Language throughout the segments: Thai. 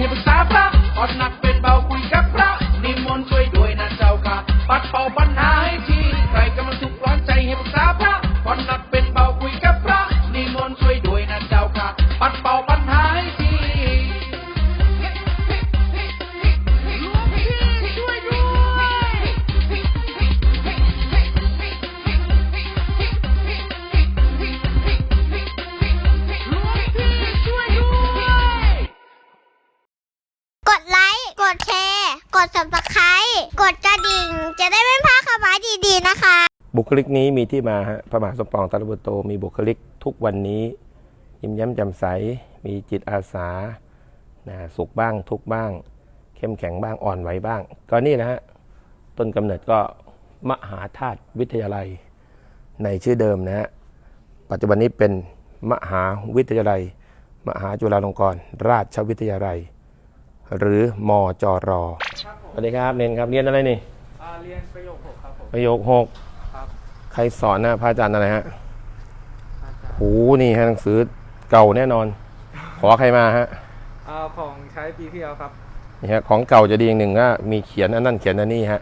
ให้ปรึก กดกระดิ่ง จะได้ไม่พลาดข่าวสารดีๆนะคะ บุคลิกนี้มีที่มาฮะพระมหาสมปองตาลบุตโตมีบุคลิกทุกวันนี้ ยิ้มแย้มแจ่มใส มีจิตอาสานะสุขบ้างทุกบ้าง เข้มแข็งบ้างอ่อนไหวบ้าง ก็นี่นะฮะต้นกำเนิดก็มหาธาตุวิทยาลัยในชื่อเดิมนะฮะปัจจุบันนี้เป็นมหาวิทยาลัย มหาจุฬาลงกรณราชวิทยาลัย หรือมจร สวัสดีครับเนนครับเรียนอะไรนี่อ่าเรียนประโยคหกครับผม ประโยคหกครับ ใครสอนนะพระอาจารย์อะไรฮะอาจารย์โหนี่ฮะหนังสือเก่าแน่นอน ขอใครมาฮะอ่าของใช้ปีที่แล้วครับ นี่ฮะของเก่าจะดีอย่างหนึ่งว่ามีเขียนอันนั่นเขียนอันนี้ฮะ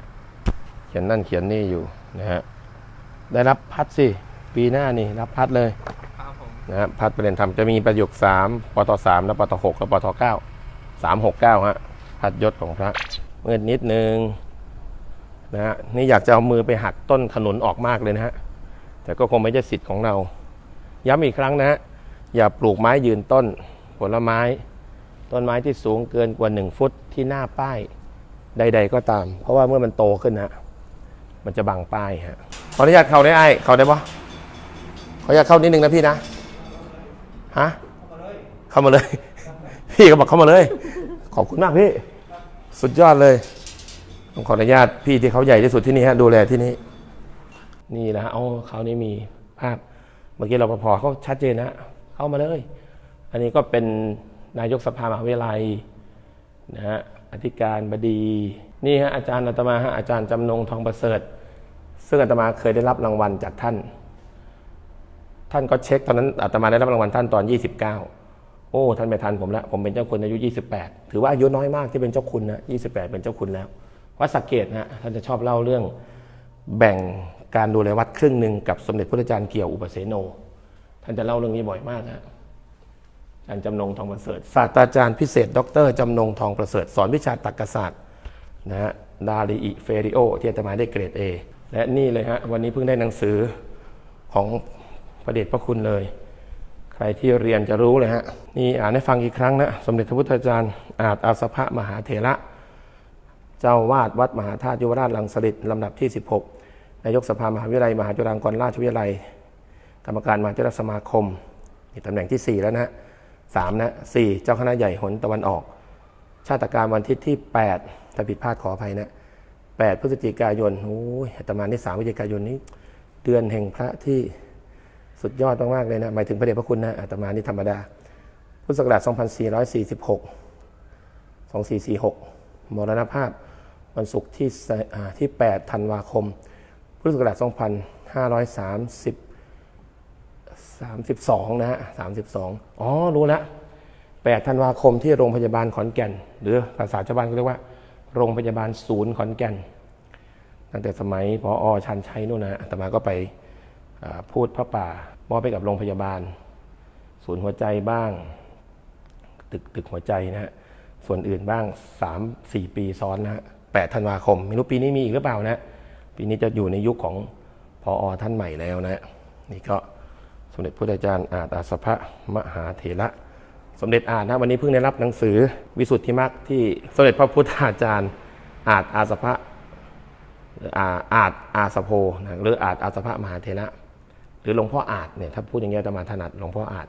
เขียนนั่นเขียนนี่อยู่นะฮะได้รับพัดสิปีหน้านี่รับพัดเลย ครับผม นะฮะพัดประเด็นธรรมจะมีประโยคสามปตสามและปตหกและปตเก้าสามหกเก้าฮะพัดยศของพระเมื่อนิดนึงนะฮะนี่อยากจะเอามือไปหักต้นขนุนออกมากเลยนะฮะแต่ก็คงไม่ใช่สิทธิ์ของเรา ย้ำอีกครั้งนะฮะอย่าปลูกไม้ยืนต้น ผลไม้ ต้นไม้ที่สูงเกินกว่าหนึ่งฟุตที่หน้าป้ายใด ๆ ก็ตาม เพราะว่าเมื่อมันโตขึ้นฮะมันจะบังป้ายฮะขออนุญาตเข้าได้ไอ้เข้าได้ปะขออนุญาตเข้านิดนึงนะพี่นะฮะเข้ามาเลย พี่ก็บอกเข้ามาเลย ขอบคุณมากพี่ สุดยอดเลยต้องขออนุญาตพี่ที่เขาใหญ่ที่สุดที่นี่ฮะดูแลที่นี่นี่นะฮะเอาเขานี้มีภาพเมื่อกี้เรปภเขาชัดเจนนะเข้ามาเลย อันนี้ก็เป็นนายกสภามหาวิทยาลัยนะฮะอธิการบดี นี่ฮะอาจารย์อาตมาฮะอาจารย์จำนงทองประเสริฐ ซึ่งอาตมาเคยได้รับรางวัลจากท่าน ท่านก็เช็คตอนนั้นอาตมาได้รับรางวัลท่านตอน 29 โอ้ท่านไม่ทันผมแล้วผมเป็นเจ้าคุณอายุ 28 ถือว่าอายุน้อยมากที่เป็นเจ้าคุณนะ28 เป็นเจ้าคุณแล้ว วัดสักเกตนะฮะท่านจะชอบเล่าเรื่องแบ่งการดูแลวัดครึ่งหนึ่งกับสมเด็จพระอาจารย์เกี่ยวอุปเสโน ท่านจะเล่าเรื่องนี้บ่อยมากนะอาจารย์จำนงทองประเสริฐศาสตราจารย์พิเศษ ดรจำนงทองประเสริฐ สอนวิชาตรรกศาสตร์นะฮะดาลีอิเฟริโอที่อาตมาได้เกรด A และนี่เลยฮะวันนี้เพิ่งได้หนังสือของพระเดชพระคุณเลย ใครที่เรียนจะรู้เลยฮะนี่อ่านให้ฟังอีกครั้งนะสมเด็จพระพุทธาจารย์อาจอาสภะมหาเถระ เจ้าวาดวัดมหาธาตุยุวราชลังสฤษลำดับที่ 16 นายกสภามหาวิทยาลัย มหาจุฬาลงกรณราชวิทยาลัย กรรมการมหาจุฬาสมาคมนี่ตำแหน่งที่ 4 แล้วนะฮะสามนะสี่เจ้าคณะใหญ่หนตะวันออก ชาติการวันที่ที่8ถ้าผิดพลาดขออภัยนะ8พฤศจิกายนโอ้ยอาตมาที่3พฤศจิกายนนี้ เดือนแห่งพระที่ สุดยอดมากๆเลยนะ หมายถึงพระเดชพระคุณนะอาตมานี่ธรรมดา พุทธศักราช 2446 2446 มรณภาพวันศุกร์ที่ที่ 8 ธันวาคม พุทธศักราช 2530 32 นะฮะ 32 อ๋อ รู้แล้ว 8 ธันวาคมที่โรงพยาบาลขอนแก่น หรือภาษาชาวบ้านก็เรียกว่า โรงพยาบาลศูนย์ขอนแก่น ตั้งแต่สมัยพออชันชัยนู่นนะอาตมาก็ไป พูดพระป่ามอบไปกับโรงพยาบาล ศูนย์หัวใจบ้าง ตึกตึกหัวใจนะฮะส่วนอื่นบ้าง 3 4 ปีซ้อนนะฮะ8ธันวาคมไม่รู้ปีนี้มีอีกหรือเปล่านะ ปีนี้จะอยู่ในยุคของพออท่านใหม่แล้วนะ นี่ก็สมเด็จพระอาจารย์อาจอาสภะมหาเถระสมเด็จอาจนะวันนี้เพิ่งได้รับหนังสือวิสุทธิมรรคที่สมเด็จพระพุทธาจารย์ อาจอาสภะหรืออาอาจอาสโพนะหรืออาจอาสภะมหาเถระ หรือหลวงพ่ออาจเนี่ยถ้าพูดอย่างเงี้ยอาตมาถนัดหลวงพ่ออาจ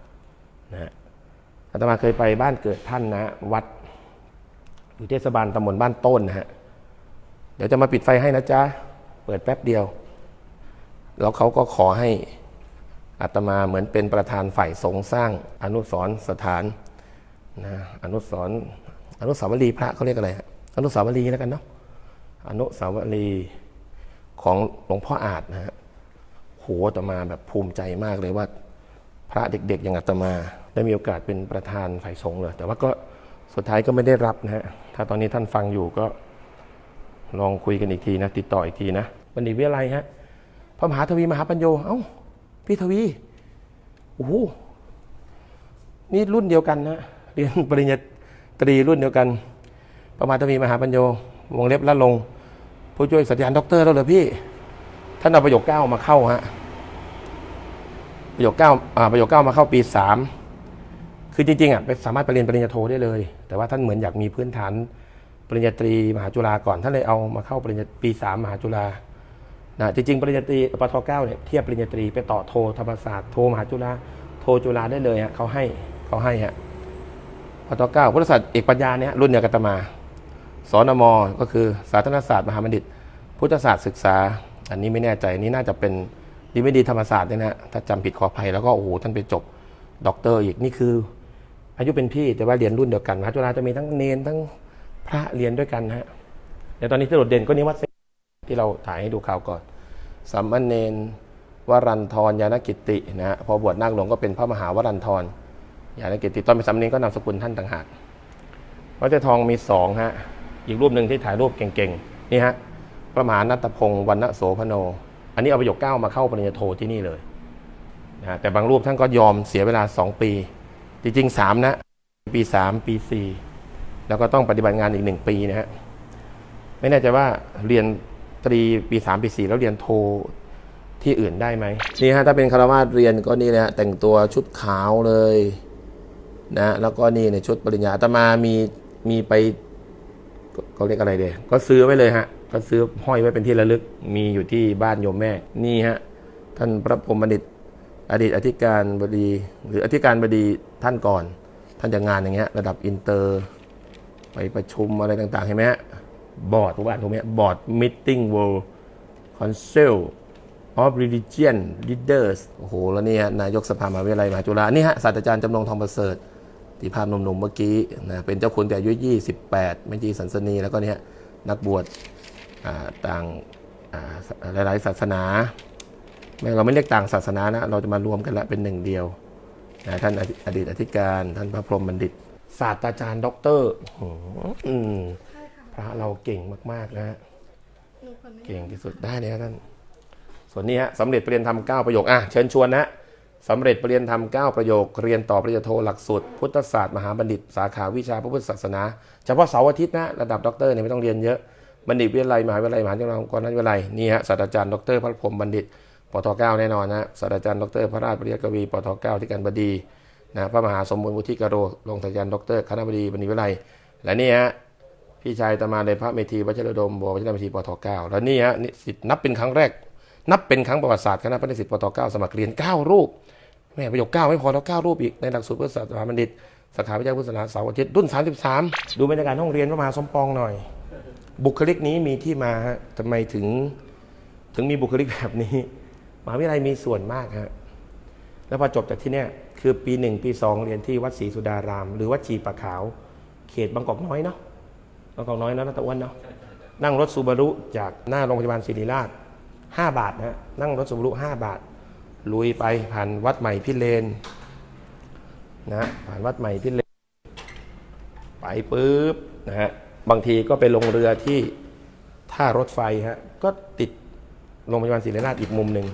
นะฮะอาตมาเคยไปบ้านเกิดท่านนะวัดอยู่เทศบาลตำบลบ้านต้นนะฮะเดี๋ยวจะมาปิดไฟให้นะจ๊ะเปิดแป๊บเดียว แล้วเขาก็ขอให้อาตมาเหมือนเป็นประธานฝ่ายสงสร้างอนุสรสถานนะอนุสรอนุสาวรีย์พระเขาเรียกอะไรฮะอนุสาวรีย์แล้วกันเนาะอนุสาวรีย์ของหลวงพ่ออาจนะฮะ อาตมาแบบภูมิใจมากเลยว่า พระเด็กๆอย่างอาตมา ได้มีโอกาสเป็นประธานฝ่ายสงฆ์เลย แต่ว่าก็สุดท้ายก็ไม่ได้รับนะฮะ ถ้าตอนนี้ท่านฟังอยู่ก็ลองคุยกันอีกทีนะ ติดต่ออีกทีนะบัณฑิตวิทยาลัยฮะพระมหาทวีมหาปัญโย เอ้า พี่ทวีโอ้โหนี่รุ่นเดียวกันนะเรียนปริญญาตรีรุ่นเดียวกันพระมหาทวีมหาปัญโยวงเล็บละลง ผู้ช่วยสัญญาณด็อกเตอร์แล้วเหรอพี่ ท่านเอาประโยคเก้ามาเข้าฮะ ประโยคเก้าอ่าประโยคเก้ามาเข้าปีสามคือจริงๆอะไปสามารถไปเรียนปริญญาโทได้เลย แต่ว่าท่านเหมือนอยากมีพื้นฐานปริญญาตรีมหาจุฬาก่อนท่านเลยเอามาเข้าปริญญาปีสามมหาจุฬานะจริงๆปริญญาตรีปทเก้าเนี่ยเทียบปริญญาตรีไปต่อโทธรรมศาสตร์โทมหาจุฬาโทจุฬาได้เลยฮะเขาให้เขาให้ฮะปทเก้าพุทธศาสตร์เอกปัญญาเนี่ยรุ่นเดียวกันตมาสอนมก็คือสาธารณศาสตร์มหาบัณฑิต พุทธศาสตร์ศึกษา อันนี้ไม่แน่ใจนนี้น่าจะเป็น ดีไม่ดีธรรมศาสตร์เนี่ยนะถ้าจำผิดขออภัยแล้วก็โอ้โหท่านไปจบด็อกเตอร์อีกนี่คือ อายุเป็นพี่แต่ว่าเรียนรุ่นเดียวกันมหาจุฬาจะมีทั้งเนนทั้งพระเรียนด้วยกันฮะเดี๋ยวตอนนี้ที่โดดเด่นก็นิวัตเซที่เราถ่ายให้ดูข่าวก่อนสัมมเนนวรันทรยานกิตินะฮะพอบวชนาคหลวงก็เป็นพระมหาวรันทรยานกิติตอนเป็นสัมมเนนก็นามสกุลท่านต่างหากวัดเจทองมีสองฮะอีกรูปหนึ่งที่ถ่ายรูปเก่งๆนี่ฮะพระมหานัตพงศ์วรรณโสพโน อันนี้เอาประโยคเก้ามาเข้าปริญญาโทที่นี่เลยนะแต่บางรูปท่านก็ยอมเสียเวลา 2 ปี จริงๆ3นะปี 3 ปี 4 แล้วก็ต้องปฏิบัติงานอีก 1 ปีนะฮะไม่แน่ใจว่าเรียนตรีปี 3 ปี 4 แล้วเรียนโทที่อื่นได้ไหมนี่ฮะถ้าเป็นคารวาสเรียนก็นี่นะฮะแต่งตัวชุดขาวเลยนะแล้วก็นี่ในชุดปริญญาตมามีมีไปเขาเรียกอะไรเดยก็ซื้อไว้เลยฮะ ก็ซื้อห้อยไว้เป็นที่ระลึกมีอยู่ที่บ้านโยมแม่นี่ฮะท่านพระพรมบัณฑิตอดีตอธิการบดี หรืออธิการบดีท่านก่อน ท่านจะงานอย่างเงี้ยระดับอินเตอร์ ไปประชุมอะไรต่างๆเห็นไหมฮะบอร์ดถูกป่ะถูกไหมบอร์ดมิทติ้งเวิลด์คอนเซิล of religion leaders โอ้โห แล้วนี่ฮะนายกสภามหาวิทยาลัยมหาจุฬานี่ฮะศาสตราจารย์จำลองทองประเสริฐที่ภาพหนุ่มๆเมื่อกี้นะเป็นเจ้าคุณแต่อายุ 28 ไม่จีสันสนีแล้วก็เนี่ยนักบวช ต่างอ่าหลายๆ ศาสนาไม่เราไม่เรียกต่างศาสนานะเราจะมารวมกันละเป็นหนึ่งเดียวนะท่านอดีอดีตอธิการท่านพระพรหมบัณฑิต ศาสตราจารย์ด็อกเตอร์อืมพระเราเก่งมาก ๆ นะฮะเก่งที่สุดได้เลยนะท่านส่วนนี้ฮะสำเร็จปรริญญาธรรม9ประโยคอะเชิญชวนนะสำเร็จปรริญญาธรรม9ประโยค เรียนต่อปริญญาโทหลักสูตรพุทธศาสตร์มหาบัณฑิต สาขาวิชาพระพุทธศาสนา เฉพาะเสาร์อาทิตย์นะระดับด็อกเตอร์เนี่ยไม่ต้องเรียนเยอะ บัณฑิตวิทยาลัยมหาวิทยาลัยมหาจุฬาลงกรณวิทยาลัยนี่ฮะศาสตราจารย์ดรพระพรมบัณฑิตปท9แน่นอนนะศาสตราจารย์ดรพระราชปริยกวีปท9ที่การบดีนะพระมหาสมบูรณ์วุฒิกโรรงศาสตราจารย์ดรคณบดีบัณฑิตวิทยาลัย และนี่ฮะพี่ชายตมาเลยพระเมธีวัชรดมบวรวัชรเมธีปทเก้าแล้วนี่ฮะนี่สิทธินับเป็นครั้งแรก นับเป็นครั้งประวัติศาสตร์คณะพระนิสิตปทเก้าสมัครเรียน9รูปแม่ประโยค9ไม่พอแล้ว9รูปอีกในหลักสูตรพุทธศาสนาบัณฑิตสาขาวิชาพุทธศาสนาเสาร์อาทิตย์รุ่น 33 ดูบรรยากาศห้องเรียนพระมหาสมปองหน่อย บุคลิกนี้มีที่มาฮะทำไมถึงถึงมีบุคลิกแบบนี้มหาวิทยาลัยมีส่วนมากฮะแล้วพอจบจากที่เนี่ยคือปีหนึ่งปีสองเรียนที่วัดศรีสุดาราม หรือวัดชีปะขาว เขตบางกอกน้อยเนาะบางกอกน้อยนะนัตะอ้วนเนาะนั่งรถซูบารุจากหน้าโรงพยาบาลศิริราชห้าบาทนะฮะนั่งรถซูบารุห้าบาท ลุยไปผ่านวัดใหม่พิเรนนะฮะผ่านวัดใหม่พิเรนไปปุ๊บนะฮะ บางทีก็ไปลงเรือที่ท่ารถไฟฮะก็ติดโรงพยาบาลศิริราชอีกมุมหนึ่ง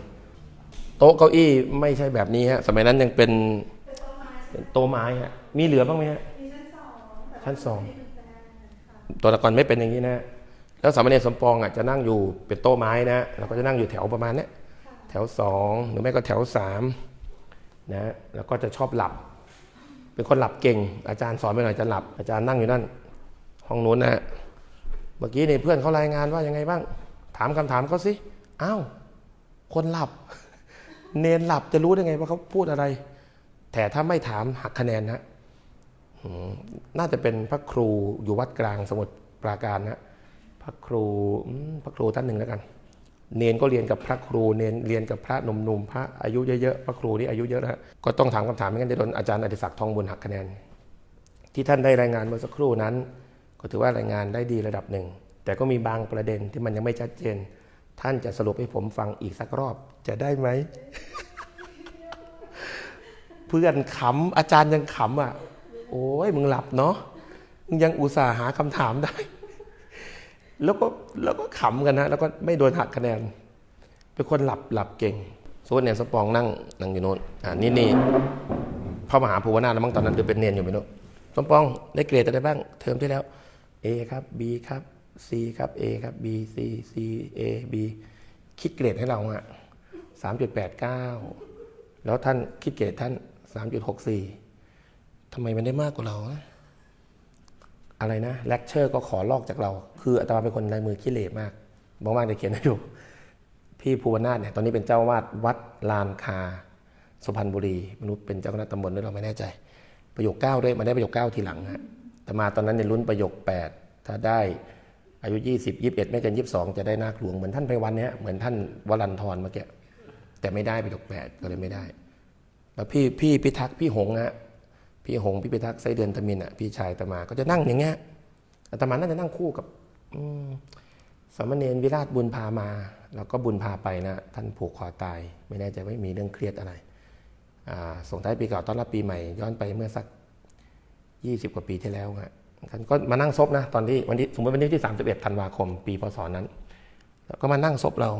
โต๊ะเก้าอี้ไม่ใช่แบบนี้ฮะสมัยนั้นยังเป็นเป็นโต๊ะไม้ฮะมีเหลือบ้างไหมฮะชั้นสองตัวละครไม่เป็นอย่างนี้นะแล้วสามเณรสมปองอะจะนั่งอยู่เป็นโต๊ะไม้นะเราก็จะนั่งอยู่แถวประมาณเนี้ยแถวสองหรือไม่ก็แถวสามนะแล้วก็จะชอบหลับ เป็นคนหลับเก่ง อาจารย์สอนไปหน่อยจะหลับ อาจารย์นั่งอยู่นั่น ห้องนู้นนะเมื่อกี้นี่เพื่อนเขารายงานว่ายังไงบ้าง ถามคำถามเขาสิอ้าวคนหลับ เนนหลับจะรู้ได้ไงว่าเขาพูดอะไร แต่ถ้าไม่ถามหักคะแนนนะน่าจะเป็นพระครูอยู่วัดกลางสมุทรปราการนะพระครูพระครูท่านหนึ่งแล้วกัน เนนก็เรียนกับพระครูเนนเรียนกับพระหนุ่มๆพระอายุเยอะๆพระครูนี่อายุเยอะนะก็ต้องถามคำถามไม่งั้นจะโดนอาจารย์อดิศักดิ์ทองบุญหักคะแนน ที่ท่านได้รายงานเมื่อสักครู่นั้น ก็ถือว่ารายงานได้ดีระดับหนึ่ง แต่ก็มีบางประเด็นที่มันยังไม่ชัดเจน ท่านจะสรุปให้ผมฟังอีกสักรอบจะได้ไหม เพื่อนขำอาจารย์ยังขำอะ โอ้ยมึงหลับเนาะมึงยังอุตส่าห์หาคำถามได้ แล้วก็แล้วก็ขำกันนะแล้วก็ไม่โดนหักคะแนน เป็นคนหลับหลับเก่งส่วนเนี่ยสปองนั่งนั่งอยู่โน้นอ่านี่นี่พระมหาภูวนาถแล้วมั้งตอนนั้นหรือเป็นเนียนอยู่ไม่รู้สมปองได้เกรดอะไรบ้าง เทอมที่แล้ว A ครับ B ครับ C ครับ A ครับ B C C A B คิดเกรดให้เราอะสามจุดแปดเก้าแล้วท่านคิดเกรดท่านสามจุดหกสี่ทำไมมันได้มากกว่าเรานะอะไรนะเลคเชอร์ก็ขอลอกจากเรา คืออาตมาเป็นคนลายมือขี้เหร่มากบางว่างจะเขียนให้ดูพี่ภูวนาถเนี่ยตอนนี้เป็นเจ้าวาดวัดลานคา สุพรรณบุรีมนุษย์เป็นเจ้าคณะตำบลด้วยเราไม่แน่ใจ ประโยคเก้าด้วยมาได้ประโยคเก้าทีหลังฮะ ตมาตอนนั้นในยลุ้นประโยคแปดถ้าได้อายุยี่สิบยี่สิบเอ็ดไม่เกินยี่สิบสองจะได้นาคหลวงเหมือนท่านไพวันเนี้ยเหมือนท่านวรันทรเมื่อกี้แต่ไม่ได้ประโยคแปดก็เลยไม่ได้ แล้วพี่พี่พิทักษ์พี่หงฮะพี่หงพี่พิทักษ์ไส้เดือนตะมินอะพี่ชายตมาก็จะนั่งอย่างเงี้ยตมาน่าจะนั่งคู่กับอืมสามเณรวิราชบุญพามา แล้วก็บุญพาไปนะท่านผูกคอตาย ไม่แน่ใจว่ามีเรื่องเครียดอะไรส่งท้ายปีเก่าต้อนรับปีใหม่ ย้อนไปเมื่อสัก 20 กว่าปีที่แล้วฮะท่านก็มานั่งซบนะตอนที่วันที่สมมติวันที่31ธันวาคม ปีพศนั้น แล้วก็มานั่งซบเรา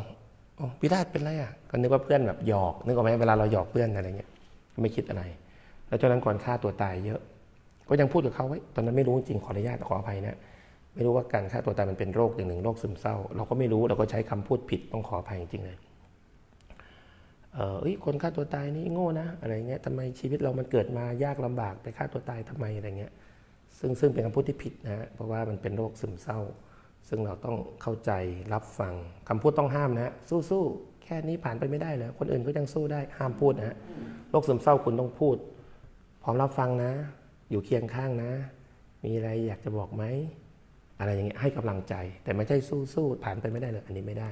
โอ้วิราชเป็นไรอะก็นึกว่าเพื่อนแบบหยอก นึกออกไหมเวลาเราหยอกเพื่อนอะไรเงี้ยไม่คิดอะไร แล้วช่วงนั้นก่อนฆ่าตัวตายเยอะ ก็ยังพูดกับเขาไว้ตอนนั้นไม่รู้จริงขออนุญาตขออภัยนะไม่รู้ว่าการฆ่าตัวตายมันเป็นโรคอย่างหนึ่งโรคซึมเศร้า เราก็ไม่รู้เราก็ใช้คำพูดผิดต้องขออภัยจริงเลย เออคนฆ่าตัวตายนี่โง่นะอะไรเงี้ยทำไมชีวิตเรามันเกิดมายากลำบากไปฆ่าตัวตายทำไมอะไรเงี้ยซึ่งซึ่งเป็นคำพูดที่ผิดนะฮะเพราะว่ามันเป็นโรคซึมเศร้า ซึ่งเราต้องเข้าใจรับฟังคำพูดต้องห้ามนะฮะสู้แค่นี้ผ่านไปไม่ได้เลยคนอื่นก็ยังสู้ได้ห้ามพูดนะฮะโรคซึมเศร้าคุณต้องพูด พร้อมรับฟังนะ อยู่เคียงข้างนะ มีอะไรอยากจะบอกไหมอะไรอย่างเงี้ยให้กำลังใจ แต่ไม่ใช่สู้สู้ผ่านไปไม่ได้เลยอันนี้ไม่ได้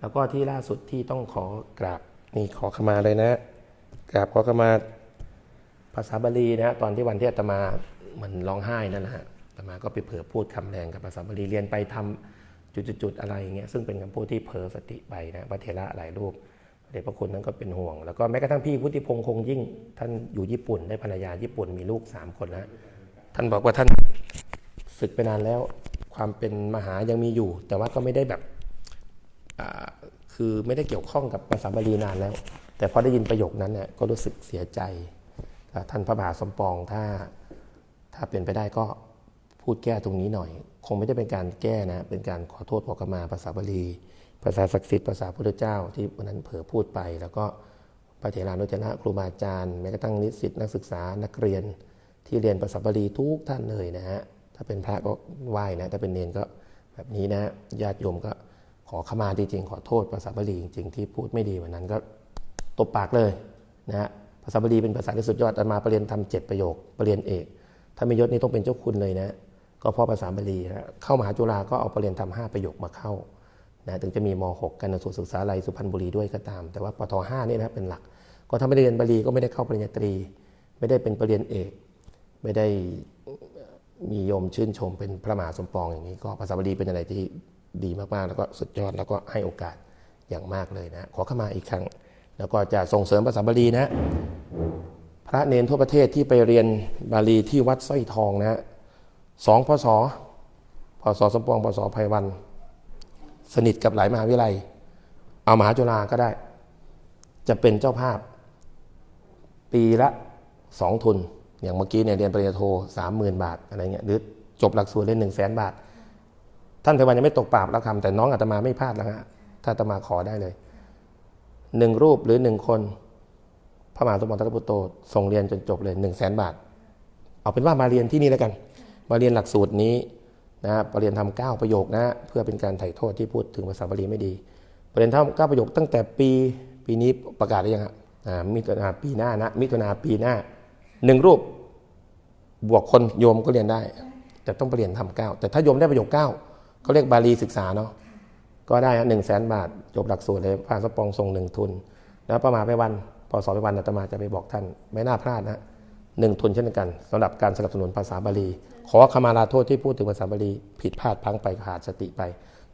แล้วก็ที่ล่าสุดที่ต้องขอกราบ นี่ขอขมาเลยนะกราบขอขมาภาษาบาลีนะตอนที่วันที่อาตมามันร้องไห้นั่นนะฮะอาตมาก็ไปเผลอพูดคำแรงกับภาษาบาลีเรียนไปทำจุดๆอะไรอย่างเงี้ยซึ่งเป็นคำพูดที่เผลอสติไปนะพระเถระหลายรูปเดชพระคุณนั้นก็เป็นห่วง แล้วก็แม้กระทั่งพี่พุทธิพงษ์คงยิ่ง ท่านอยู่ญี่ปุ่นได้ภรรยาญี่ปุ่นมีลูกสามคนแล้วท่านบอกว่าท่านศึกไปนานแล้ว ความเป็นมหายังมีอยู่ แต่ว่าก็ไม่ได้แบบ คือไม่ได้เกี่ยวข้องกับภาษาบาลีนานแล้ว แต่พอได้ยินประโยคนั้นเนี่ยก็รู้สึกเสียใจ ท่านพระมหาสมปองถ้าถ้าเป็นไปได้ก็พูดแก้ตรงนี้หน่อย คงไม่ได้เป็นการแก้นะ เป็นการขอโทษขอขมาภาษาบาลี ภาษาศักดิ์สิทธิ์ภาษาพุทธเจ้าที่วันนั้นเผลอพูดไป แล้วก็พระเถรานุจนะครูบาอาจารย์แม้กระทั่งนิสิตนักศึกษานักเรียนที่เรียนภาษาบาลีทุกท่านเลยนะฮะถ้าเป็นพระก็ไหว้นะถ้าเป็นเนนก็แบบนี้นะญาติโยมก็ อขมาจริงๆ ขอโทษภาษาบาลีจริงๆ ที่พูดไม่ดีวันนั้นก็ตบปากเลยนะฮะภาษาบาลีเป็นภาษาที่สุดยอดอามาประเรียนทำเจ็ดประโยคประเรียนเอกถ้าไม่ยศนี่ต้องเป็นเจ้าคุณเลยนะก็เพราะภาษาบาลีนะเข้ามหาจุฬาก็เอาประเรียนทำห้าประโยคมาเข้านะถึงจะมีม .6 กันสูตรศึกษาลัยสุพรรณบุรีด้วยก็ตาม แต่ว่าปท5นี่นะเป็นหลัก ก็ถ้าไม่ได้เรียนบาลีก็ไม่ได้เข้าปริญญาตรี ไม่ได้เป็นปรริญญาเอก ไม่ได้มีโยมชื่นชมเป็นพระมหาสมปองอย่างนี้ ก็ภาษาบาลีเป็นอะไรที่ ดีมากๆ แล้วก็สุดยอดแล้วก็ให้โอกาสอย่างมากเลยนะ ขอเข้ามาอีกครั้ง แล้วก็จะส่งเสริมภาษาบาลีนะ พระเนนทั่วประเทศที่ไปเรียนบาลีที่วัดสร้อยทองนะสองพศพศสมปองพศไพวัน สนิทกับหลายมหาวิทยาลัย เอามหาจุฬาก็ได้ จะเป็นเจ้าภาพ ปีละสองทุน อย่างเมื่อกี้เนี่ยเรียนปริญญาโทสามหมื่นบาทอะไรเงี้ยหรือจบหลักสูตรเล่นหนึ่งแสนบาท ท่านไพวันยังไม่ตกปราบแล้วคำแต่น้องอาตมาไม่พลาดแล้วฮะถ้าอาตมาขอได้เลยหนึ่งรูปหรือหนึ่งคน พระมหาสมปองทัตตปุโตส่งเรียนจนจบเลยหนึ่งแสนบาท เอาเป็นว่ามาเรียนที่นี่แล้วกัน มาเรียนหลักสูตรนี้นะฮะปรเรียนทำเก้าประโยคนะ เพื่อเป็นการไถ่โทษที่พูดถึงภาษาบาลีไม่ดี ปรเรียนทำเก้าประโยคตั้งแต่ปีปีนี้ประกาศได้ยังฮะอ่ามิถุนาปีหน้านะ มิถุนาปีหน้าหนึ่งรูปบวกคนโยมก็เรียนได้ แต่ต้องไปเรียนทำเก้าแต่ถ้าโยมได้ประโยคเก้า เขาเรียกบาลีศึกษาเนาะก็ได้หนึ่งแสนบาท จบหลักสูตรเลยผ่านสปองส่งหนึ่งทุน แล้วประมาไปวันพอสอบไปวันอาตมาจะไปบอกท่าน ไม่น่าพลาดนะหนึ่งทุนเช่นกันสำหรับการสนับสนุนภาษาบาลี ขอขมาลาโทษที่พูดถึงภาษาบาลี ผิดพลาดพังไปขาดสติไป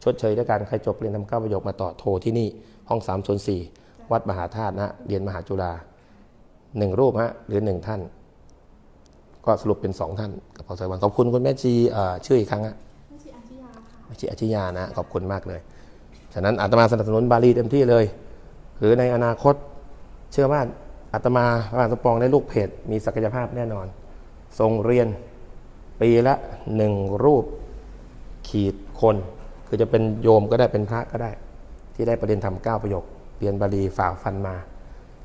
ชดเชยด้วยการใครจบเรียนทำเก้าประโยคมาต่อโทที่นี่ห้อง3ามส่วนสี่วัดมหาธาตุนะเรียนมหาจุฬาหนึ่งรูปฮะหรือหนึ่งท่าน ก็สรุปเป็นสองท่านกับพอสวันขอบคุณคุณแม่ชีอ่าชื่ออีกครั้งอะ ยาค่ะแม่ชีอาชิยานะขอบคุณมากเลย ฉะนั้นอาตมาสนับสนุนบาลีเต็มที่เลย หรือในอนาคตเชื่อว่าอาตมาพระมหาสมปองได้ลูกเพจมีศักยภาพแน่นอน ทรงเรียนปีละหนึ่งรูปขีดคน คือจะเป็นโยมก็ได้เป็นพระก็ได้ ที่ได้ประเด็นทำเก้าประโยคเรียนบาลีฝ่าฟันมา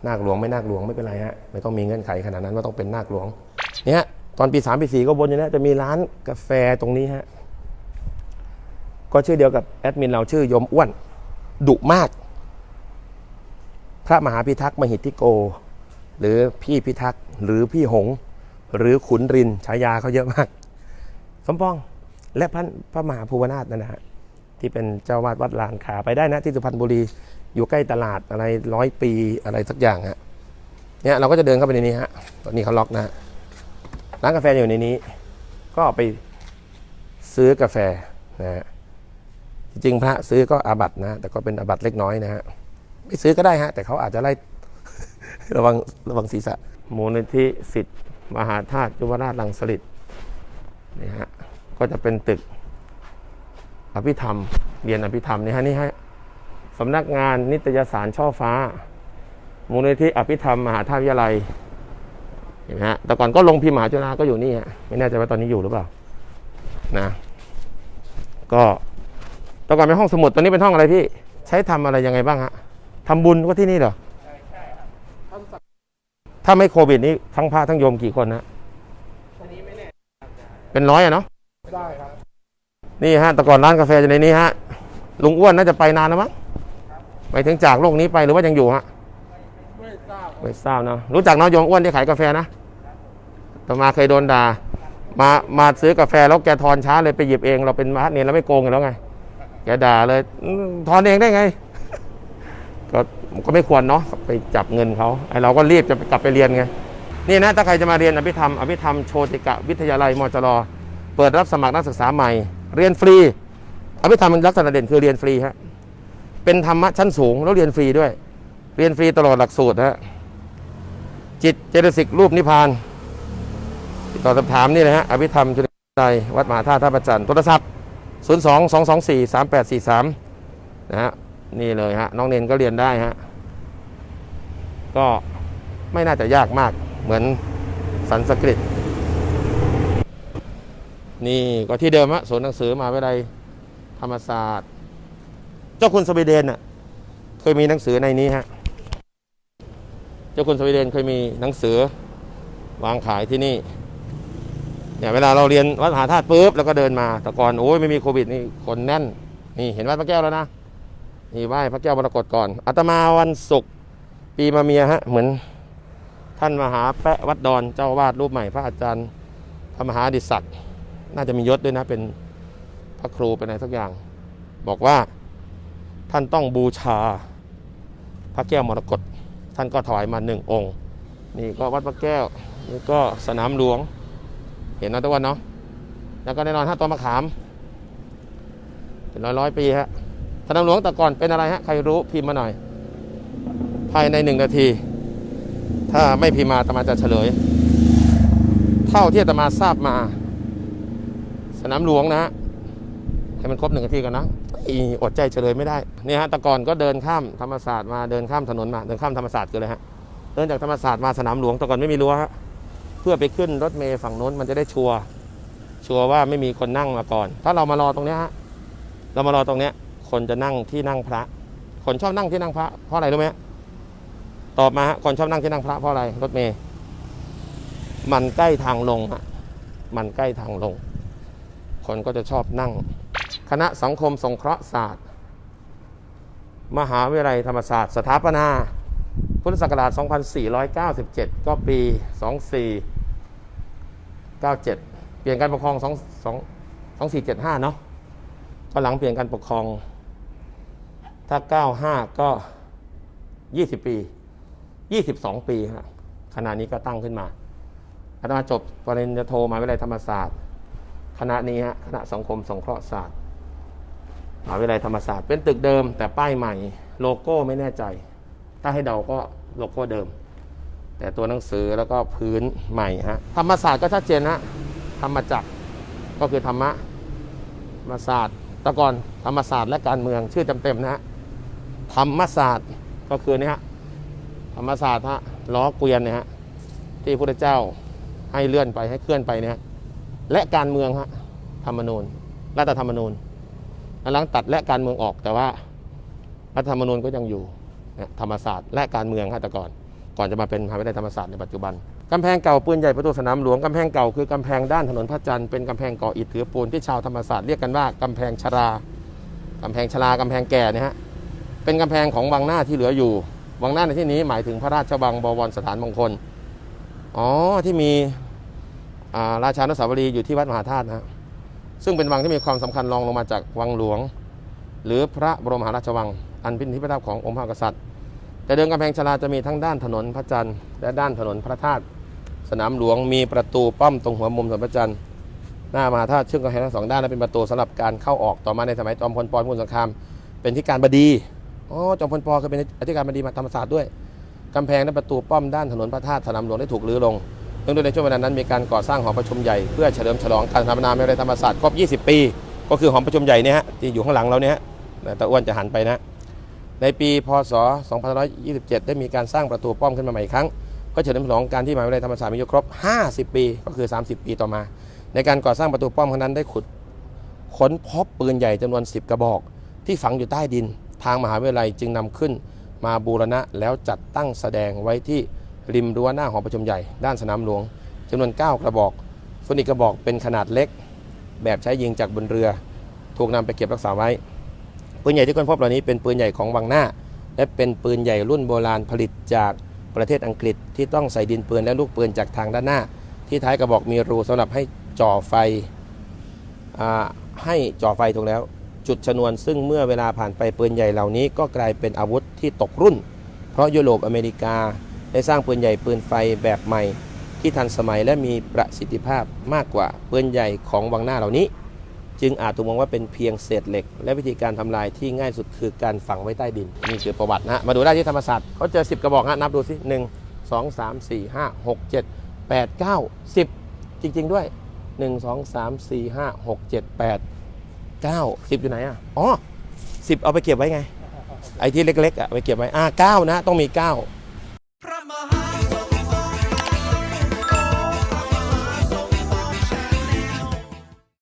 นาคหลวงไม่นาคหลวงไม่เป็นไรฮะไม่ต้องมีเงื่อนไขขนาดนั้นว่าต้องเป็นนาคหลวงเนี่ยตอนปีสามปีสี่ก็บนอยู่แล้วจะมีร้านกาแฟตรงนี้ฮะ ก็ชื่อเดียวกับแอดมินเราชื่อยมอ้วนดุมาก พระมหาพิทักษ์มหิทธิโก หรือพี่พิทักษ์หรือพี่หง หรือขุนรินฉายาเขาเยอะมาก สมปองและพระพระมหาภูวนาถนั่นนะฮะที่เป็นเจ้าวาดวัดลานขาไปได้นะที่สุพรรณบุรีอยู่ใกล้ตลาดอะไรร้อยปีอะไรสักอย่างฮะเนี่ยเราก็จะเดินเข้าไปในนี้ฮะตอนนี้เขาล็อกนะฮะร้านกาแฟอยู่ในนี้ ก็ไปซื้อกาแฟนะฮะ จริงพระซื้อก็อาบัตนะ แต่ก็เป็นอาบัตเล็กน้อยนะฮะไม่ซื้อก็ได้ฮะ แต่เขาอาจจะไล่ระวังระวังศีรษะมูลนิธิสิทธิ์มหาธาตุยุวราชลังสลิดนี่ฮะก็จะเป็นตึกอภิธรรม เรียนอภิธรรมนี่ฮะนี่ฮะสำนักงานนิตยสารช่อฟ้า มูลนิธิอภิธรรมมหาธาตุวิทยาลัยเห็นไหมฮะแต่ก่อนก็ลงพิมพ์มหาจุฬาก็อยู่นี่ฮะไม่แน่ใจว่าตอนนี้อยู่หรือเปล่านะ ก็ แต่ก่อนเป็นห้องสมุดตอนนี้เป็นห้องอะไรพี่ ใช้ทำอะไรยังไงบ้างฮะทำบุญก็ที่นี่เหรอถ้าไม่โควิดนี้ทั้งพระทั้งโยมกี่คนนะเป็นร้อยอะเนาะได้ครับ นี่ฮะแต่ก่อนร้านกาแฟอยู่ในนี้ฮะลุงอ้วนน่าจะไปนานแล้วมั้งไปถึงจากโลกนี้ไปหรือว่ายังอยู่ฮะไม่ทราบไม่ทราบเนาะรู้จักนาะโยมอ้วนที่ขายกาแฟนะต่อมาเคยโดนด่ามามาซื้อกาแฟแล้วแกทอนช้าเลยไปหยิบเอง เราเป็นมาเนี่ยเราไม่โกงกันแล้วไง แกด่าเลยอืมทอนเองได้ไง ก็ก็ไม่ควรเนาะไปจับเงินเขาไอเราก็รีบจะกลับไปเรียนไงนี่นะถ้าใครจะมาเรียนอภิธรรมอภิธรรมโชติกะวิทยาลัยมจรเปิดรับสมัครนักศึกษาใหม่ เรียนฟรีอภิธรรมมันลักษณะเด่นคือเรียนฟรีฮะเป็นธรรมะชั้นสูงแล้วเรียนฟรีด้วย เรียนฟรีตลอดหลักสูตรฮะจิตเจตสิกรูปนิพพานติดต่อสอบถามนี่เลยฮะอภิธรรมจุฬาลัยวัดมหาธาตุท่าประจันทร์โทรศัพท์ 0 2 2 2 4 3 8 4 3 นะฮะนี่เลยฮะน้องเนนก็เรียนได้ฮะก็ไม่น่าจะยากมากเหมือนสันสกฤต นี่ก็ที่เดิมฮะศูนย์หนังสือมาวิทยาลัยธรรมศาสตร์ เจ้าคุณสวีเดนน่ะเคยมีหนังสือในนี้ฮะเจ้าคุณสวีเดนเคยมีหนังสือวางขายที่นี่ เนี่ยเวลาเราเรียนวัดมหาธาตุปุ๊บแล้วก็เดินมาแต่ก่อนโอ้ยไม่มีโควิดนี่คนแน่น นี่เห็นวัดพระแก้วแล้วนะนี่ไหว้พระแก้วมรกตก่อนอาตมาวันศุกร์ปีมาเมียฮะเหมือน ท่านมหาแปะวัดดอนเจ้าวาดรูปใหม่ พระอาจารย์พระมหาดิศักดิ์น่าจะมียศด้วยนะเป็นพระครูเป็นอะไรสักอย่าง บอกว่าท่านต้องบูชาพระแก้วมรกตท่านก็ถวายมาหนึ่งองค์ นี่ก็วัดพระแก้วนี่ก็สนามหลวง เห็นนะตะวันเนาะแล้วก็แน่นอนฮะต้นมะขาม เป็นร้อยร้อยปีฮะสนามหลวงแต่ก่อนเป็นอะไรฮะใครรู้พิมพ์มาหน่อย ภายในหนึ่งนาที ถ้าไม่พิมพ์มาตมาจะเฉลย เท่าที่ตมาทราบมา สนามหลวงนะฮะให้มันครบหนึ่งนาทีกันนะอีอดใจเฉลยไม่ได้เนี่ยฮะแต่ก่อนก็เดินข้ามธรรมศาสตร์มาเดินข้ามถนนมาเดินข้ามธรรมศาสตร์กันเลยฮะเดินจากธรรมศาสตร์มาสนามหลวงแต่ก่อนไม่มีรั้วฮะ พื่อไปขึ้นรถเมล์ฝั่งโน้นมันจะได้ชัวร์ชัวร์ว่าไม่มีคนนั่งมาก่อน ถ้าเรามารอตรงเนี้ยฮะเรามารอตรงเนี้ย คนจะนั่งที่นั่งพระ คนชอบนั่งที่นั่งพระเพราะอะไรรู้ไหมฮะตอบมาฮะคนชอบนั่งที่นั่งพระเพราะอะไรรถเมล์มันใกล้ทางลงฮะมันใกล้ทางลง คนก็จะชอบนั่ง คณะสังคมสงเคราะห์ศาสตร์ มหาวิทยาลัยธรรมศาสตร์ สถาปนา พุทธศักราช 2497 ก็ปี 24 97 เปลี่ยนการปกครอง 2 2 2475 เนาะก็หลังเปลี่ยนการปกครอง ถ้า 95 ก็ 20 ปี 22 ปีฮะขณะนี้ก็ตั้งขึ้นมาอาตมาจบปริญญาโทมาวิทยาลัยธรรมศาสตร์ คณะนี้ฮะคณะสังคมสงเคราะห์ศาสตร์มหาวิทยาลัยธรรมศาสตร์เป็นตึกเดิมแต่ป้ายใหม่โลโก้ไม่แน่ใจ ถ้าให้เดาก็โลโก้เดิม แต่ตัวหนังสือแล้วก็พื้นใหม่ฮะธรรมศาสตร์ก็ชัดเจนฮะธรรมจักรก็คือธรรมะธรรมศาสตร์ตะกอนธรรมศาสตร์และการเมืองชื่อเต็มๆนะฮะธรรมศาสตร์ก็คือเนี่ยฮะธรรมศาสตร์ฮะล้อเกวียนเนี่ยฮะที่พระเจ้าให้เลื่อนไปให้เคลื่อนไปเนี่ยและการเมืองฮะธรรมนูญรัฐธรรมนูญหลังตัดและการเมืองออกแต่ว่ารัฐธรรมนูญก็ยังอยู่ธรรมศาสตร์และการเมืองฮะแต่ก่อน ก่อนจะมาเป็นมหาวิทยาลัยธรรมศาสตร์ในปัจจุบันกำแพงเก่าปืนใหญ่ประตูสนามหลวงกำแพงเก่าคือกำแพงด้านถนนพระจันทร์เป็นกำแพงก่ออิฐถือปูนที่ชาวธรรมศาสตร์เรียกกันว่ากำแพงชรากำแพงชรากำแพงแก่เนี่ยฮะเป็นกำแพงของวังหน้าที่เหลืออยู่วังหน้าในที่นี้หมายถึงพระราชวังบวรสถานมงคลอ๋อที่มีาราชานุสาวรีย์อยู่ที่วัดมหาธาตุนะฮะซึ่งเป็นวังที่มีความสำคัญรองลงมาจากวังหลวง หรือพระบรมหาราชวัง อันเป็นที่ประทับขององค์พระกษัตริย์ แต่เดิมกำแพงชลาจะมีทั้งด้านถนนพระจันทร์และด้านถนนพระธาตุสนามหลวงมีประตูป้อมตรงหัวมุมถนนพระจันทร์หน้ามหาธาตุเชื่อมกำแพงทั้งสองด้านและเป็นประตูสำหรับการเข้าออกต่อมาในสมัยจอมพลปพิบูลสงครามเป็นที่การบดีอ๋อจอมพลปเคยเป็นอธิการบดีมาธรรมศาสตร์ด้วยกำแพงและประตูป้อมด้านถนนพระธาตุสนามหลวงได้ถูกรื้อลงเนื่องด้วยในช่วงเวลานั้นมีการก่อสร้างหอประชุมใหญ่เพื่อเฉลิมฉลองการทำนามในธรรมศาสตร์ครบ 20 ปี ก็คือหอประชุมใหญ่เนี่ยฮะที่อยู่ข้างหลังเราเนี่ยฮะแต่อ้วนจะหันไปนะ ในปีพศ 2527 ได้มีการสร้างประตูป้อมขึ้นมาใหม่อีกครั้ง ก็เฉลิมฉลองการที่มหาวิทยาลัยธรรมศาสตร์มีอายุครบ 50 ปี ก็คือ 30 ปีต่อมา ในการก่อสร้างประตูป้อมครั้งนั้นได้ขุดค้นพบปืนใหญ่จำนวน 10 กระบอก ที่ฝังอยู่ใต้ดิน ทางมหาวิทยาลัยจึงนำขึ้น มาบูรณะแล้วจัดตั้งแสดงไว้ที่ริมรั้วหน้าหอประชุมใหญ่ด้านสนามหลวงจำนวน 9 กระบอกส่วนอีกกระบอกเป็นขนาดเล็ก แบบใช้ยิงจากบนเรือ ถูกนำไปเก็บรักษาไว้ ปืนใหญ่ที่ค้นพบเหล่านี้เป็นปืนใหญ่ของวังหน้า และเป็นปืนใหญ่รุ่นโบราณผลิตจากประเทศอังกฤษที่ต้องใส่ดินปืนและลูกปืนจากทางด้านหน้า ที่ท้ายกระบอกมีรูสำหรับให้จ่อไฟอให้จ่อไฟตรงแล้ว จุดชนวนซึ่งเมื่อเวลาผ่านไปปืนใหญ่เหล่านี้ ก็กลายเป็นอาวุธที่ตกรุ่น เพราะยุโรปอเมริกาได้สร้างปืนใหญ่ปืนไฟแบบใหม่ ที่ทันสมัยและมีประสิทธิภาพมากกว่าปืนใหญ่ของวังหน้าเหล่านี้ จึงอาจถูกมองว่าเป็นเพียงเศษเหล็ก และวิธีการทำลายที่ง่ายสุดคือการฝังไว้ใต้ดิน นี่คือประวัตินะฮะมาดูได้ที่ธรรมศาสตร์เขาเจอ 10 กระบอกฮะนับดูสิหนึ่งสองสามสี่ห้าหกเจ็ดแปดเก้าสิบจริง ๆ ด้วยหนึ่งสองสามสี่ห้าหกเจ็ดแปดเก้าสิบอยู่ไหนอะอ๋อสิบเอาไปเก็บไว้ไง ไอ้ที่เล็กๆอะไปเก็บไว้อ่าเก้านะต้องมีเก้า